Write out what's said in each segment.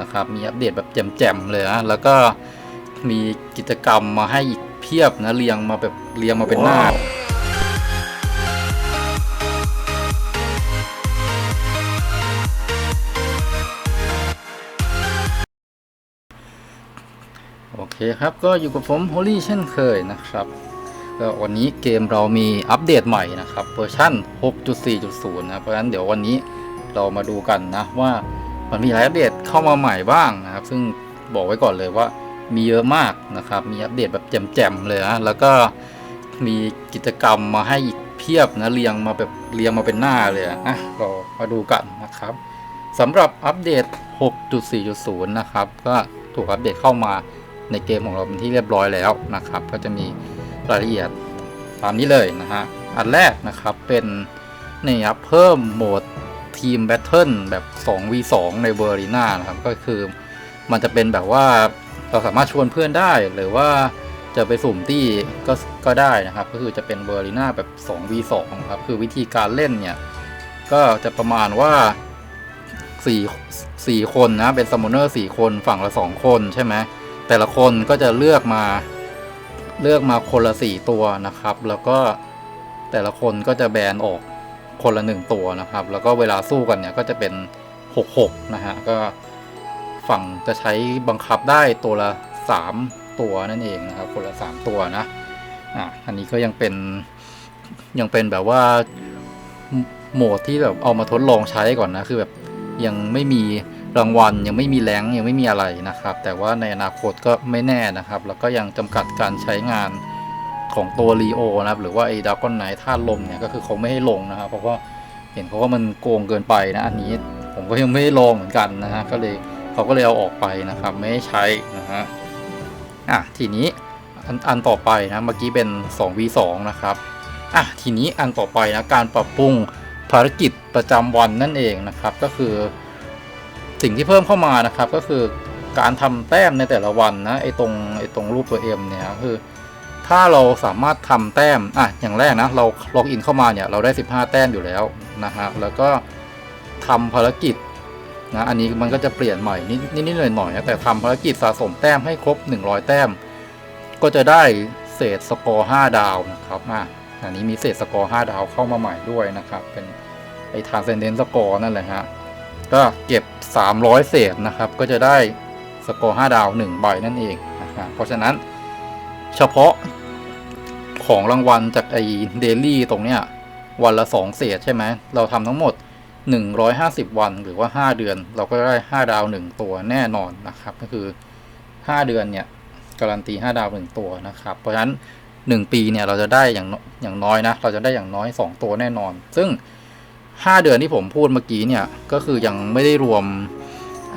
นะครับ มีอัปเดตแบบแจ่มๆเลยนะแล้วก็มีกิจกรรมมาให้อีกเพียบนะเรียงมาแบบเรียงมาเป็นหน้าโอเคครับก็อยู่กับผมโฮลี่เช่นเคยนะครับก็วันนี้เกมเรามีอัปเดตใหม่นะครับเวอร์ชัน6.4.0 นะเพราะฉะนั้นเดี๋ยววันนี้เรามาดูกันนะว่า มันมีอะไรอัปเดตเข้ามาใหม่บ้างนะครับ ซึ่งบอกไว้ก่อนเลยว่ามีเยอะมากนะครับ มีอัปเดตแบบแจ่มๆเลยนะแล้วก็มีกิจกรรมมาให้อีกเพียบนะเรียงมาแบบเรียงมาเป็นหน้าเลยอะอะเรามาดูกันนะครับสำหรับอัปเดต 6.4.0 นะครับ ก็ถูกอัปเดตเข้ามาในเกมของเราเป็นที่เรียบร้อยแล้วนะครับ ก็จะมีรายละเอียดตามนี้เลยนะฮะ อันแรกนะครับเป็นนี่ครับเพิ่มโหมด ทีมแบทเทิลแบบ 2v2 ในเบอร์ r ีนานะครับ ก็คือมันจะเป็นแบบว่าเราสามารถชวนเพื่อนได้หรือว่าจะไปสุ่มที่ก็ก็ได้นะครับ ก็คือจะเป็นเบอร์ r ีนาแบบ 2v2 ครับคือวิธีการเล่นเนี่ย ก็จะประมาณว่า4 4คนนะ เป็นซัมมอนเนอร์4คนฝั่งละ 2 คนใช่ไหมแต่ละคนก็จะเลือกมาเลือกมาคนละสี่ตัวนะครับ แล้วก็แต่ละคนก็จะแบนออก คนละหนึ่งตัวนะครับ แล้วก็เวลาสู้กันเนี่ยก็จะเป็นหกหกนะฮะ ก็ฝั่งจะใช้บังคับได้ตัวละสามตัวนั่นเองนะครับ คนละสามตัวนะ อะอันนี้ก็ยังเป็นยังเป็นแบบว่าโหมดที่แบบเอามาทดลองใช้ก่อนนะ คือแบบยังไม่มีรางวัลยังไม่มีแรงยังไม่มีอะไรนะครับ แต่ว่าในอนาคตก็ไม่แน่นะครับ แล้วก็ยังจำกัดการใช้งาน ของตัวรีโอนะครับ หรือว่าไอ้ดาวก้อนไนท่าลมเนี่ยก็คือเขาไม่ให้ลงนะครับ เพราะว่าเห็นเขาว่ามันโกงเกินไปนะอันนี้ผมก็ยังไม่ได้ลองเหมือนกันนะฮะก็เลยเขาก็เลยเอาออกไปนะครับ ไม่ใช้นะฮะอะทีนี้อันอันต่อไปนะเมื่อกี้เป็น 2v2 นะครับอะทีนี้อันต่อไปนะการปรับปรุงภารกิจประจำวันนั่นเองนะครับ ก็คือ สิ่งที่เพิ่มเข้ามานะครับ ก็คือการทำแต้มในแต่ละวันนะไอ้ตรงไอ้ตรงรูปตัว M เนี่ยคือ ถ้าเราสามารถทำแต้มอะอย่างแรกนะเราล็อกอินเข้ามาเนี่ยเราได้ 15 แต้มอยู่แล้วนะฮะแล้วก็ทำภารกิจนะอันนี้มันก็จะเปลี่ยนใหม่นิดนิดหน่อยหน่อยๆนะแต่ทำภารกิจสะสมแต้มให้ครบ 100 แต้ม ก็จะได้เศษสกอร์5ดาวนะครับอะอันนี้มีเศษสกอร์5ดาวเข้ามาใหม่ด้วยนะครับเป็นไอ้ transcendent score นั่นแหละฮะก็เก็บ 300 เศษนะครับก็จะได้สกอร์5ดาว 1 ใบนั่นเองนะครับเพราะฉะนั้นเฉพาะ ของรางวัลจากไอ้เดลี่ตรงเนี้ย วันละ 2 เศษใช่ไหม เราทำทั้งหมด 150 วันหรือว่า 5 เดือน เราก็ได้ 5 ดาว 1 ตัวแน่นอนนะครับ ก็คือ 5 เดือนเนี่ยการันตี 5 ดาว 1 ตัวนะครับ เพราะฉะนั้น 1 ปีเนี่ยเราจะได้อย่างอย่างน้อยนะ เราจะได้อย่างน้อย 2 ตัวแน่นอน ซึ่ง 5 เดือนที่ผมพูดเมื่อกี้เนี่ยก็คือยังไม่ได้รวม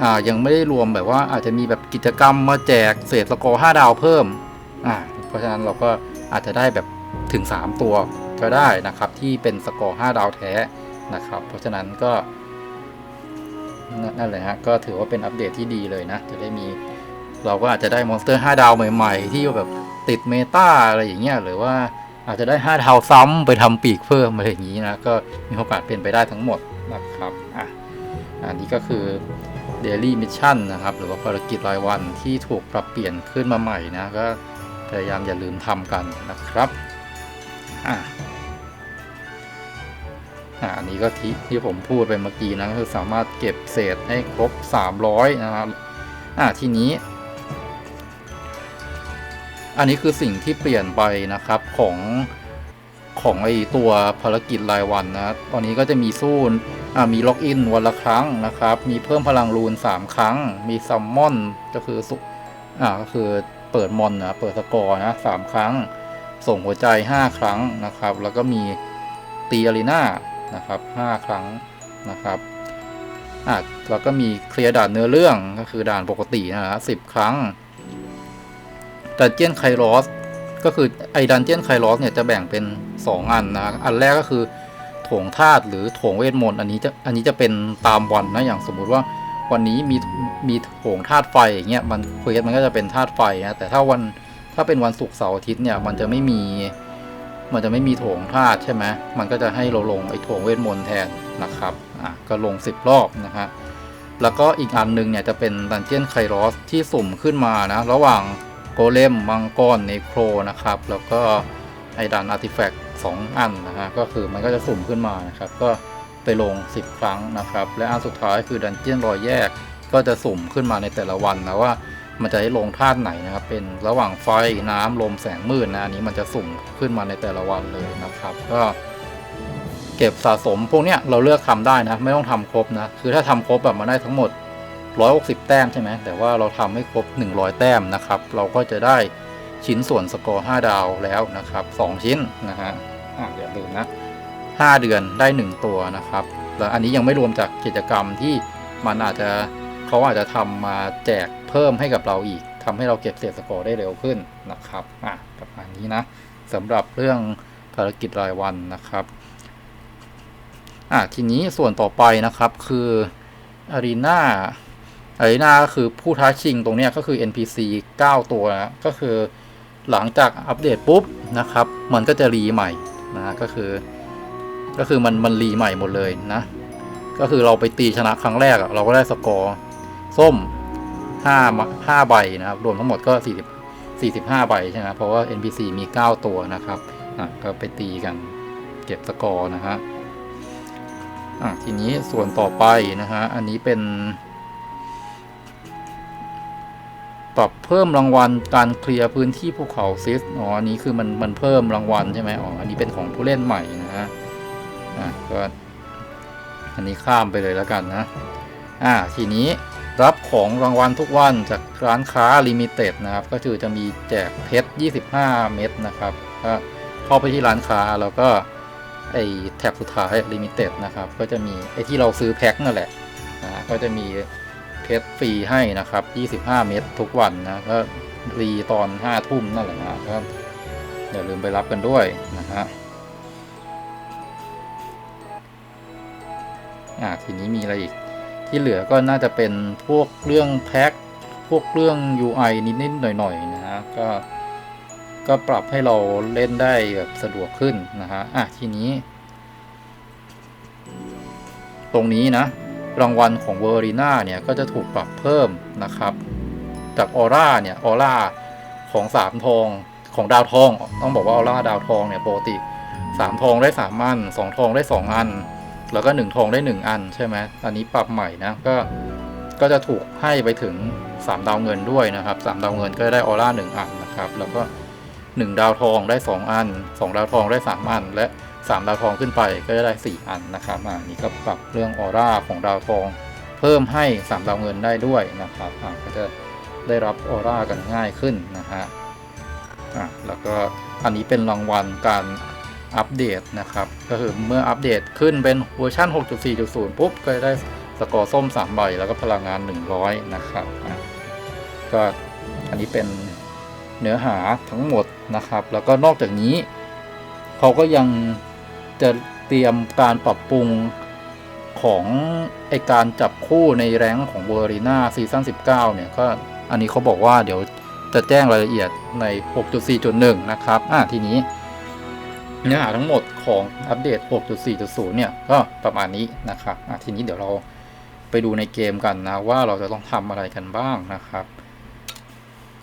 อ่ายังไม่ได้รวมแบบว่าอาจจะมีแบบกิจกรรมมาแจกเศษสกอร์5ดาวเพิ่มอ่าเพราะฉะนั้นเราก็ อาจจะได้แบบถึง 3 ตัวก็ได้นะครับ ที่เป็นสกอร์ 5 ดาวแท้นะครับ เพราะฉะนั้นก็นั่นนั่นแหละฮะก็ถือว่าเป็นอัปเดตที่ดีเลยนะ จะได้มีเราก็อาจจะได้มอนสเตอร์ 5 ดาวใหม่ ๆ ที่แบบติดเมตาอะไรอย่างเงี้ยหรือว่าอาจจะได้ 5 ดาวซ้ำไปทำปีกเพิ่มอะไรอย่างนี้นะก็มีโอกาสเป็นไปได้ทั้งหมดนะครับอะอันนี้ก็คือ Daily Mission นะครับ หรือว่าภารกิจรายวันที่ถูกปรับเปลี่ยนขึ้นมาใหม่นะก็ พยายามอย่าลืมทำกันนะครับอะอันนี้ก็ที่ที่ผมพูดไปเมื่อกี้นะก็คือสามารถเก็บเศษให้ครบ 300 นะครับอะทีนี้ อันนี้คือสิ่งที่เปลี่ยนไปนะครับของของไอตัวภารกิจรายวันนะ ตอนนี้ก็จะมีสู้อ่ามีล็อกอินวันละครั้งนะครับ มีเพิ่มพลังรูน 3 ครั้ง มีซัมมอนก็คือสุอ่าก็คือ เปิดมอนนะเปิดสกอร์นะสามครั้ง ส่งหัวใจ 5 ครั้งนะครับ แล้วก็มีตีอารีนานะครับ5ครั้งนะครับอะแล้วก็มีเคลียร์ด่านเนื้อเรื่องก็คือด่านปกตินะฮะสิบครั้งดันเจียนไคลอสก็คือไอ้ดันเจียนไคลอสเนี่ยจะแบ่งเป็น 2 อันนะอันแรกก็คือโถงธาตุหรือโถงเวทมนต์อันนี้จะอันนี้จะเป็นตามวันนะอย่างสมมุติว่า วันนี้มีมีโถงธาตุไฟอย่างเงี้ยมันเควสมันก็จะเป็นธาตุไฟนะแต่ถ้าวันถ้าเป็นวันศุกร์เสาร์อาทิตย์เนี่ยมันจะไม่มี มันจะไม่มีโถงธาตุใช่ไหมมันก็จะให้เราลงไอ้โถงเวทมนต์แทนนะครับอะก็ลง 10 รอบนะฮะแล้วก็อีกอันหนึงเนี่ยจะเป็นดันเจียนไครอสที่สุ่มขึ้นมานะระหว่างโกเลมมังกรเนโครนะครับ แล้วก็ไอดันอาร์ติแฟกต์สองอันนะฮะก็คือมันก็จะสุ่มขึ้นมานะครับก็ ไปลง 10 ครั้งนะครับ และอันสุดท้ายคือดันเจียนรอยแยก ก็จะสุ่มขึ้นมาในแต่ละวันนะว่ามันจะให้ลงธาตุไหนนะครับ เป็นระหว่างไฟน้ำลมแสงมืดนะอันนี้มันจะสุ่มขึ้นมาในแต่ละวันเลยนะครับ ก็ เก็บสะสมพวกเนี้ยเราเลือกทำได้นะ ไม่ต้องทำครบนะ คือถ้าทำครบแบบมาได้ทั้งหมด 160 แต้มใช่ไหมแต่ว่าเราทำให้ครบ 100 แต้มนะครับ เราก็จะได้ชิ้นส่วนสกอร์ 5 ดาวแล้วนะครับ 2 ชิ้นนะฮะอะอย่าลืมนะ 5 เดือนได้ 1 ตัวนะครับแล้วอันนี้ยังไม่รวมจากกิจกรรมที่มันอาจจะเขาอาจจะทำมาแจกเพิ่มให้กับเราอีกทำให้เราเก็บเศษสกอร์ได้เร็วขึ้นนะครับอะประมาณนี้นะสำหรับเรื่องภารกิจรายวันนะครับอะทีนี้ส่วนต่อไปนะครับคืออารีนาอารีนาคือผู้ท้าชิงตรงนี้ก็คือ NPC 9 ตัวนะก็คือหลังจากอัปเดตปุ๊บนะครับ มันก็จะรีใหม่นะก็คือ ก็คือมันมันรีใหม่หมดเลยนะ ก็คือเราไปตีชนะครั้งแรกอะเราก็ได้สกอร์ส้ม5มา5ใบนะครับ รวมทั้งหมดก็ 40 45 ใบใช่ไหมเพราะว่า NPC มี 9 ตัวนะครับอะก็ไปตีกันเก็บสกอร์นะฮะอะทีนี้ส่วนต่อไปนะฮะอันนี้เป็น ปรับเพิ่มรางวัลการเคลียร์พื้นที่ภูเขาซิสอ๋ออันนี้คือมันมันเพิ่มรางวัลใช่ไหมอ๋ออันนี้เป็นของผู้เล่นใหม่นะฮะ อะก็อันนี้ข้ามไปเลยแล้วกันนะอ่าทีนี้รับของรางวัลทุกวันจากร้านค้าลิมิเต็ดนะครับ ก็คือจะมีแจกเพชร 25 เม็ดนะครับก็เข้าไปที่ร้านค้าแล้วก็ไอแท็บสุดท้าย Limited นะครับ ก็จะมีไอที่เราซื้อแพ็คนั่นแหละนะก็จะมีเพชรฟรีให้นะครับ 25 เม็ดทุกวันนะก็รีตอน 5 ทุ่มนั่นแหละนะก็อย่าลืมไปรับกันด้วยนะฮะ อ่าทีนี้มีอะไรอีก ที่เหลือก็น่าจะเป็นพวกเรื่องแพ็คพวกเรื่อง UI นิดๆหน่อยๆนะฮะก็ก็ปรับให้เราเล่นได้แบบสะดวกขึ้นนะฮะอะทีนี้ ตรงนี้นะ รางวัลของเวอร์รีนาเนี่ย ก็จะถูกปรับเพิ่มนะครับ จากออร่าเนี่ยออร่าของสามทองของดาวทอง ต้องบอกว่าออร่าดาวทองเนี่ยปกติสามทองได้สามอันสองทองได้สองอัน แล้วก็หนึ่งทองได้หนึ่งอันใช่ไหมอันนี้ปรับใหม่นะก็ก็จะถูกให้ไปถึงสามดาวเงินด้วยนะครับสามดาวเงินก็ได้ออร่าหนึ่งอันนะครับ แล้วก็ 1 ดาวทองได้ 2 อัน 2 ดาวทองได้ 3 อัน และ 3 ดาวทองขึ้นไปก็จะได้ 4 อันนะครับอ่านี่ก็ปรับเรื่องออร่าของดาวทอง เพิ่มให้ 3 ดาวเงินได้ด้วยนะครับอ่าก็จะได้รับออร่ากันง่ายขึ้นนะฮะอ่าแล้วก็อันนี้เป็นรางวัลการอัปเดตนะครับ ก็คือเมื่ออัปเดตขึ้นเป็นเวอร์ชัน6.4.0 ปุ๊บ ก็ได้สกอร์ส้ม 3 ใบ แล้วก็พลังงาน 100 นะครับก็อันนี้เป็นเนื้อหาทั้งหมดนะครับ แล้วก็นอกจากนี้ เขาก็ยังจะเตรียมการปรับปรุงของไอการจับคู่ในแรงของเวอร์รีนาซีซั่น19 เนี่ย ก็อันนี้เขาบอกว่าเดี๋ยวจะแจ้งรายละเอียดใน 6.4.1 นะครับ อะทีนี้ เนื้อหาทั้งหมดของอัปเดต 6.4.0 เนี่ย ก็ประมาณนี้นะครับอะทีนี้เดี๋ยวเราไปดูในเกมกันนะ ว่าเราจะต้องทำอะไรกันบ้างนะครับ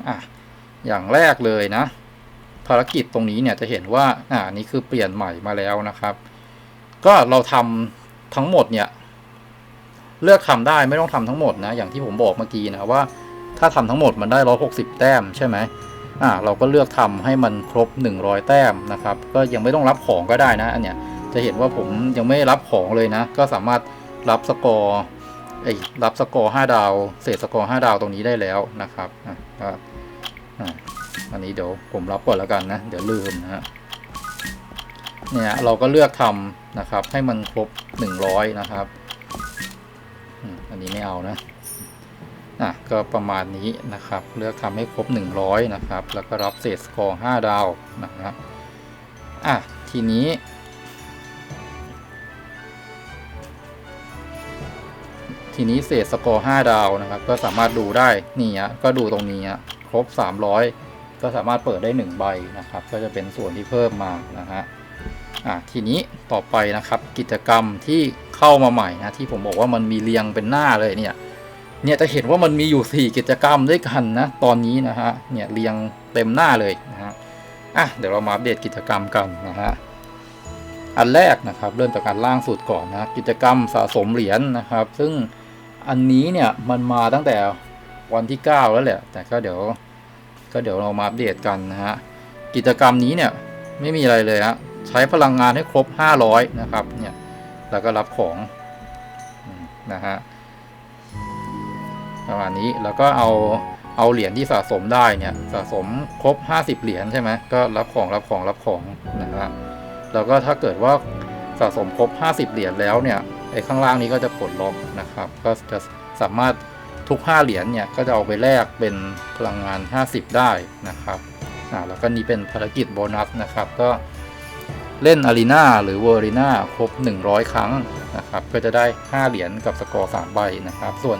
อะอย่างแรกเลยนะ ภารกิจตรงนี้เนี่ยจะเห็นว่าอ่านี่คือเปลี่ยนใหม่มาแล้วนะครับ ก็เราทำทั้งหมดเนี่ย เลือกทำได้ไม่ต้องทำทั้งหมดนะ อย่างที่ผมบอกเมื่อกี้นะว่า ถ้าทำทั้งหมดมันได้ร้อหกสิบแต้มใช่ไหม อ่าเราก็เลือกทำให้มันครบหนึ่งร้อยแต้มนะครับ ก็ยังไม่ต้องรับของก็ได้นะอันเนี้ยจะเห็นว่าผมยังไม่รับของเลยนะ ก็สามารถรับสกอร์ไอ้รับสกอร์ห้าดาว เศษสกอร์ห้าดาวตรงนี้ได้แล้วนะครับอะก็อันนี้เดี๋ยวผมรับก่อนแล้วกันนะ เดี๋ยวลืมนะฮะเนี่ยเราก็เลือกทำนะครับให้มันครบหนึ่งร้อยนะครับ อันนี้ไม่เอานะ อะก็ประมาณนี้นะครับ เลือกทำให้ครบหนึ่งร้อยนะครับ แล้วก็รับเศษสกอร์ห้าดาวนะฮะอะทีนี้ ทีนี้เศษสกอร์5ดาวนะครับ ก็สามารถดูได้นี่ฮะก็ดูตรงนี้ฮะครบ 300 ก็สามารถเปิดได้ 1 ใบนะครับ ก็จะเป็นส่วนที่เพิ่มมานะฮะอะทีนี้ต่อไปนะครับกิจกรรมที่เข้ามาใหม่นะที่ผมบอกว่ามันมีเรียงเป็นหน้าเลยเนี่ย เนี่ยจะเห็นว่ามันมีอยู่ 4 กิจกรรมด้วยกันนะ ตอนนี้นะฮะ เนี่ยเรียงเต็มหน้าเลยนะฮะ อะเดี๋ยวเรามาอัปเดตกิจกรรมกันนะฮะ อันแรกนะครับเริ่มจากการล่างสุดก่อนนะกิจกรรมสะสมเหรียญนนะครับ ซึ่งอันนี้เนี่ยมันมาตั้งแต่วันที่ 9 แล้วแหละ แต่ก็เดี๋ยวก็เดี๋ยวเรามาอัปเดตกันนะฮะ กิจกรรมนี้เนี่ยไม่มีอะไรเลยฮะใช้พลังงานให้ครบ 500 นะครับ เนี่ย แล้วก็รับของนะฮะ ประมาณนี้แล้วก็เอาเอาเหรียญที่สะสมได้เนี่ยสะสมครบ 50 เหรียญใช่ไหมก็รับของรับของรับของนะฮะแล้วก็ถ้าเกิดว่าสะสมครบ 50 เหรียญแล้วเนี่ยไอ้ข้างล่างนี้ก็จะปลดล็อกนะครับ ก็จะสามารถทุก 5 เหรียญเนี่ยก็จะเอาไปแลกเป็นพลังงาน 50 ได้นะครับอ่าแล้วก็นี่เป็นภารกิจโบนัสนะครับก็เล่นอารีนาหรือเวอร์รีนาครบ 100 ครั้งนะครับก็จะได้ 5 เหรียญกับสกอร์ 3 ใบนะครับ ส่วน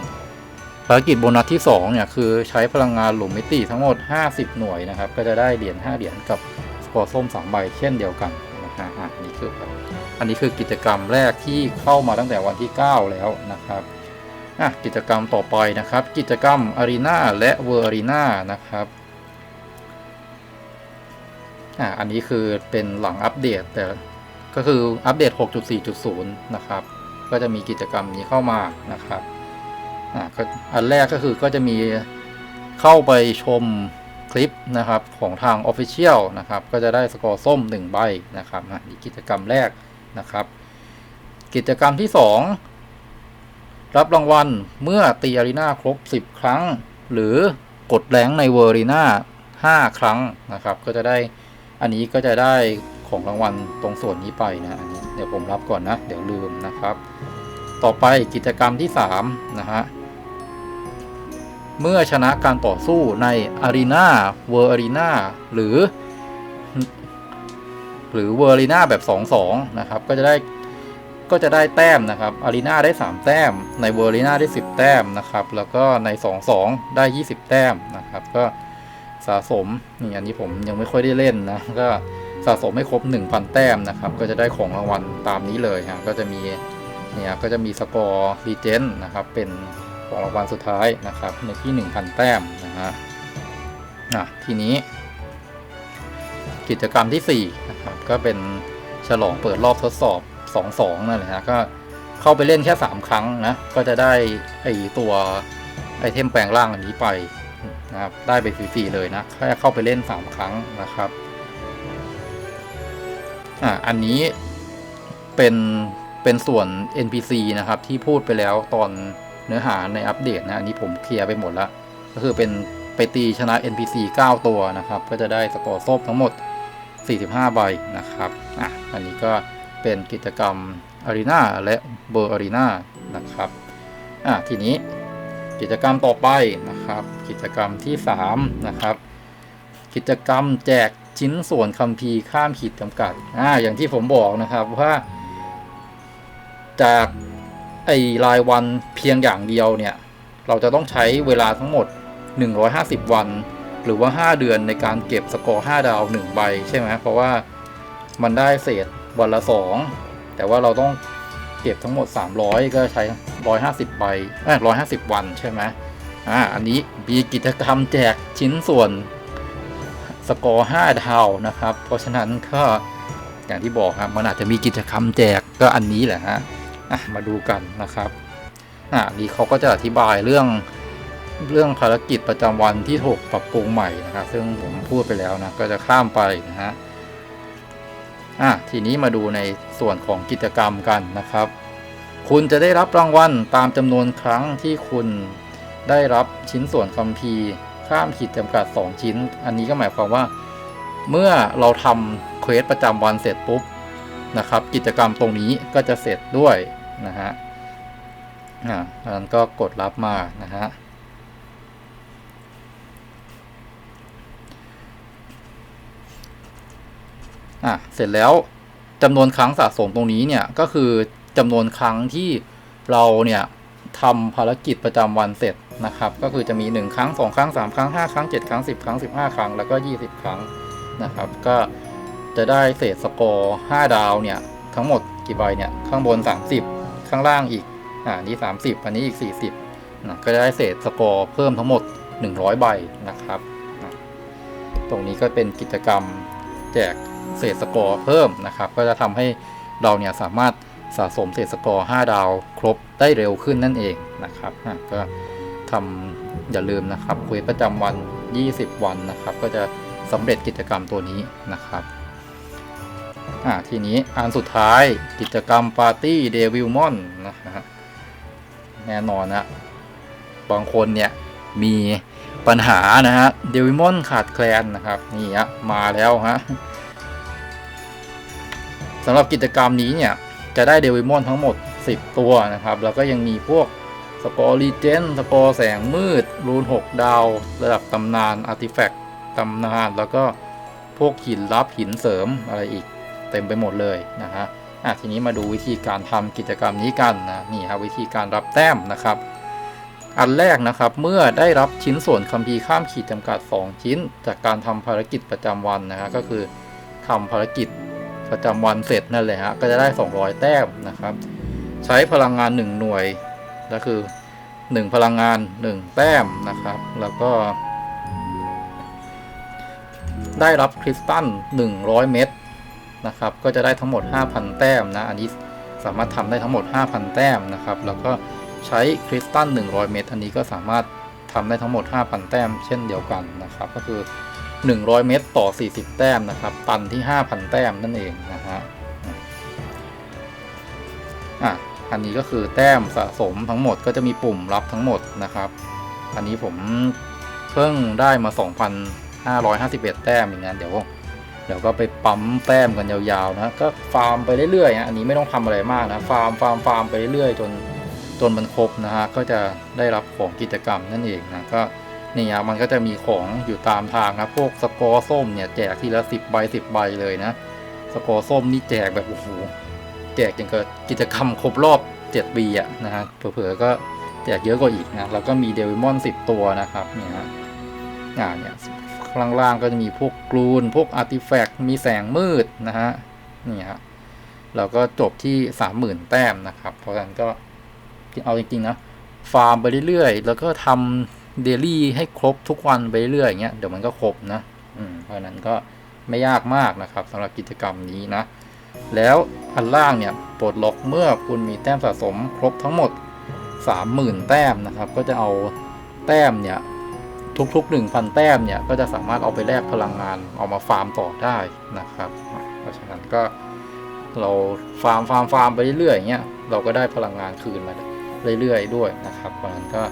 ภารกิจโบนัสที่ 2 เนี่ย คือใช้พลังงานหลุมมิติทั้งหมด 50 หน่วยนะครับ ก็จะได้เหรียญ5เหรียญกับสกอร์ส้ม2ใบเช่นเดียวกันนะฮะอันนี้คืออันนี้คือกิจกรรมแรกที่เข้ามาตั้งแต่วันที่ 9 แล้วนะครับอะกิจกรรมต่อไปนะครับ กิจกรรมอารีนาและเวอร์อารีนานะครับอะอันนี้คือเป็นหลังอัปเดตแต่ก็คืออัปเดต 6.4.0 นะครับ ก็จะมีกิจกรรมนี้เข้ามานะครับ อันแรกก็คือก็จะมีเข้าไปชมคลิปนะครับของทาง Official นะครับ ก็จะได้สกอร์ส้ม 1 ใบนะครับนี่กิจกรรมแรกนะครับ กิจกรรมที่ 2 รับรางวัลเมื่อตีอารีนาครบ 10 ครั้ง หรือกดแรงในเวอร์รีนา5ครั้งนะครับ ก็จะได้อันนี้ก็จะได้ของรางวัลตรงส่วนนี้ไปนะอันนี้เดี๋ยวผมรับก่อนนะ เดี๋ยวลืมนะครับ ต่อไปกิจกรรมที่ 3 นะฮะ เมื่อชนะการต่อสู้ในอารีนาเวอร์อารีนาหรือ หรือเวอร์อารีนาแบบ 2-2 นะครับ ก็จะได้ก็จะได้แต้มนะครับอารีนาได้ 3 แต้ม ในเวอร์อารีนาได้ 10 แต้มนะครับ แล้วก็ใน 2-2 ได้ 20 แต้มนะครับ ก็สะสมนี่อันนี้ผมยังไม่ค่อยได้เล่นนะ ก็สะสมให้ครบ 1,000 แต้มนะครับ ก็จะได้ของรางวัลตามนี้เลยฮะก็จะมีเนี่ยก็จะมีสกอร์รีเจนนะครับเป็น ของรางวัลสุดท้ายนะครับในที่ 1,000 แต้มนะฮะอะทีนี้ กิจกรรมที่4นะครับก็เป็นฉลองเปิดรอบทดสอบ 2-2นั่นแหละฮะก็เข้าไปเล่นแค่ 3 ครั้งนะก็จะได้ไอตัวไอเทมแปลงร่างอันนี้ไปนะครับได้ไปฟรีๆเลยนะแค่เข้าไปเล่น 3 ครั้งนะครับอ่าอันนี้เป็นเป็นส่วน NPC นะครับที่พูดไปแล้วตอน เนื้อหาในอัปเดตนะอันนี้ผมเคลียร์ไปหมดแล้ว ก็คือเป็นไปตีชนะ NPC 9 ตัวนะครับ ก็จะได้สกอร์ส้มทั้งหมด 45 ใบนะครับอะอันนี้ก็เป็นกิจกรรม Arena และเบอร์ Arena นะครับอะทีนี้กิจกรรมต่อไปนะครับ กิจกรรมที่ 3 นะครับ กิจกรรมแจกชิ้นส่วนคัมภีร์ข้ามขีดจำกัดอ่าอย่างที่ผมบอกนะครับว่าจาก ไอรายวันเพียงอย่างเดียวเนี่ย เราจะต้องใช้เวลาทั้งหมด 150 วัน หรือว่า 5 เดือนในการเก็บสกอร์ 5 ดาว 1 ใบใช่ไหมเพราะว่ามันได้เศษวันละ 2 แต่ว่าเราต้องเก็บทั้งหมด 300 ก็ใช้ 150 ใบเอ้150 วันใช่ไหมอ่าอันนี้มีกิจกรรมแจกชิ้นส่วนสกอร์ 5 ดาวนะครับ เพราะฉะนั้นก็อย่างที่บอกครับมันอาจจะมีกิจกรรมแจกก็อันนี้แหละฮะ อะมาดูกันนะครับอะนี่เขาก็จะอธิบายเรื่องเรื่องภารกิจประจำวันที่ถูกปรับปรุงใหม่นะครับ ซึ่งผมพูดไปแล้วนะก็จะข้ามไปนะฮะอะทีนี้มาดูในส่วนของกิจกรรมกันนะครับ คุณจะได้รับรางวัลตามจำนวนครั้งที่คุณได้รับชิ้นส่วนคัมภีร์ข้ามขีดจำกัด 2 ชิ้น อันนี้ก็หมายความว่า เมื่อเราทำเควสประจำวันเสร็จปุ๊บนะครับ กิจกรรมตรงนี้ก็จะเสร็จด้วย นะฮะอ่าดังนั้นก็กดรับมานะฮะอะเสร็จแล้วจำนวนครั้งสะสมตรงนี้เนี่ยก็คือจำนวนครั้งที่เราเนี่ยทำภารกิจประจำวันเสร็จนะครับ ก็คือจะมี 1 ครั้ง 2 ครั้ง 3 ครั้ง 5 ครั้ง 7 ครั้ง 10 ครั้ง 15 ครั้ง แล้วก็ 20 ครั้งนะครับ ก็จะได้เศษสกอร์ 5 ดาวเนี่ย ทั้งหมดกี่ใบเนี่ย ข้างบน 30 ข้างล่างอีกอ่านี้ 30 อันนี้อีก 40นะก็จะได้เศษสกอร์เพิ่มทั้งหมด 100 ใบนะครับนะตรงนี้ก็เป็นกิจกรรมแจกเศษสกอร์เพิ่มนะครับ ก็จะทำให้เราเนี่ยสามารถสะสมเศษสกอร์ 5 ดาวครบได้เร็วขึ้นนั่นเองนะครับอะก็ทำอย่าลืมนะครับคุยประจำวัน 20 วันนะครับ ก็จะสำเร็จกิจกรรมตัวนี้นะครับ อะทีนี้อันสุดท้ายกิจกรรมปาร์ตี้เดวิลมอนนะฮะแน่นอนนะบางคนเนี่ยมีปัญหานะฮะเดวิมอนขาดแคลนนะครับนี่ฮะมาแล้วฮะสำหรับกิจกรรมนี้เนี่ยจะได้เดวิมอนทั้งหมด 10 ตัวนะครับ แล้วก็ยังมีพวกสกอร์รีเจนสกอร์แสงมืด รูน 6 ดาว ระดับตำนานอาร์ติแฟกต์ตำนาน แล้วก็พวกหินลับหินเสริมอะไรอีก เต็มไปหมดเลยนะฮะอะทีนี้มาดูวิธีการทำกิจกรรมนี้กันนะนี่ครับวิธีการรับแต้มนะครับ อันแรกนะครับเมื่อได้รับชิ้นส่วนคัมภีร์ข้ามขีดจำกัด 2 ชิ้น จากการทำภารกิจประจำวันนะฮะก็คือทำภารกิจประจำวันเสร็จนั่นเลยฮะก็จะได้ 200 แต้มนะครับ ใช้พลังงาน 1 หน่วยก็คือ 1 พลังงาน 1 แต้มนะครับ แล้วก็ ได้รับคริสตัล100 เม็ด นะครับ ก็จะได้ทั้งหมด 5,000 แต้มนะอันนี้สามารถทำได้ทั้งหมด 5,000 แต้มนะครับ แล้วก็ใช้คริสตัล100 เม็ดอันนี้ก็สามารถทำได้ทั้งหมด 5,000 แต้มเช่นเดียวกันนะครับ ก็คือ 100 เม็ดต่อ 40 แต้มนะครับ ตันที่ 5,000 แต้มนั่นเองนะฮะอะอันนี้ก็คือแต้มสะสมทั้งหมดก็จะมีปุ่มรับทั้งหมดนะครับ อันนี้ผมเพิ่งได้มา 2,551 แต้มอย่างนั้นเดี๋ยว ดี๋ยวก็ไปปั๊มแต้มกันยาวๆนะก็ฟาร์มไปเรื่อยๆฮะอันนี้ไม่ต้องทำอะไรมากนะฟาร์มฟาร์มฟาร์มไปเรื่อยๆจนจนมันครบนะฮะก็จะได้รับของกิจกรรมนั่นเองนะก็นี่ฮะมันก็จะมีของอยู่ตามทางนะพวกสกอร์ส้มเนี่ยแจกทีละสิบใบสิบใบเลยนะสกอร์ส้มนี่แจกแบบโอ้โหแจกจนเกิดกิจกรรมครบรอบ7ปีอะนะฮะเผลอๆก็แจกเยอะกว่าอีกนะแล้วก็มีเดวิมอน10 ตัวนะครับเนี่ยฮะอ่าเนี่ย ข้างล่างก็จะมีพวกกรูน พวกอาร์ติแฟกต์มีแสงมืดนะฮะนี่ฮะเราก็จบที่ 30,000 แต้มนะครับ เพราะฉะนั้นก็เอาจริง ๆ นะ ฟาร์มไปเรื่อยๆ แล้วก็ทำเดลี่ให้ครบทุกวันไปเรื่อยๆอย่างเงี้ยเดี๋ยวมันก็ครบนะเพราะฉะนั้นก็ไม่ยากมากนะครับสำหรับกิจกรรมนี้นะ แล้วอันล่างเนี่ยปลดล็อกเมื่อคุณมีแต้มสะสมครบทั้งหมด 30,000 แต้มนะครับ ก็จะเอาแต้มเนี่ย ทุกๆ 1,000 แต้มเนี่ยก็จะสามารถเอาไปแลกพลังงานเอามาฟาร์มต่อได้นะครับ เพราะฉะนั้นก็เราฟาร์มฟาร์มฟาร์มไปเรื่อยๆเงี้ยเราก็ได้พลังงานคืนมาเรื่อยๆ ด้วยนะครับ เพราะฉะนั้นก็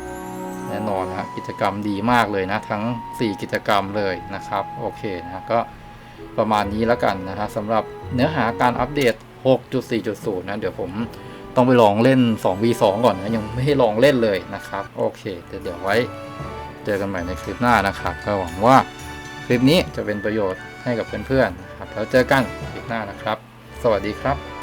แน่นอนนะกิจกรรมดีมากเลยนะทั้ง 4 กิจกรรมเลยนะครับโอเคนะก็ประมาณนี้แล้วกันนะฮะสำหรับเนื้อหาการอัปเดต 6.4.0 นะเดี๋ยวผมต้องไปลองเล่น 2v2 ก่อนนะยังไม่ให้ลองเล่นเลยนะครับ โอเคเดี๋ยวเดี๋ยวไว้ เจอกันใหม่ในคลิปหน้านะครับ ก็หวังว่าคลิปนี้จะเป็นประโยชน์ให้กับเพื่อนๆนะครับ แล้วเจอกันคลิปหน้านะครับ สวัสดีครับ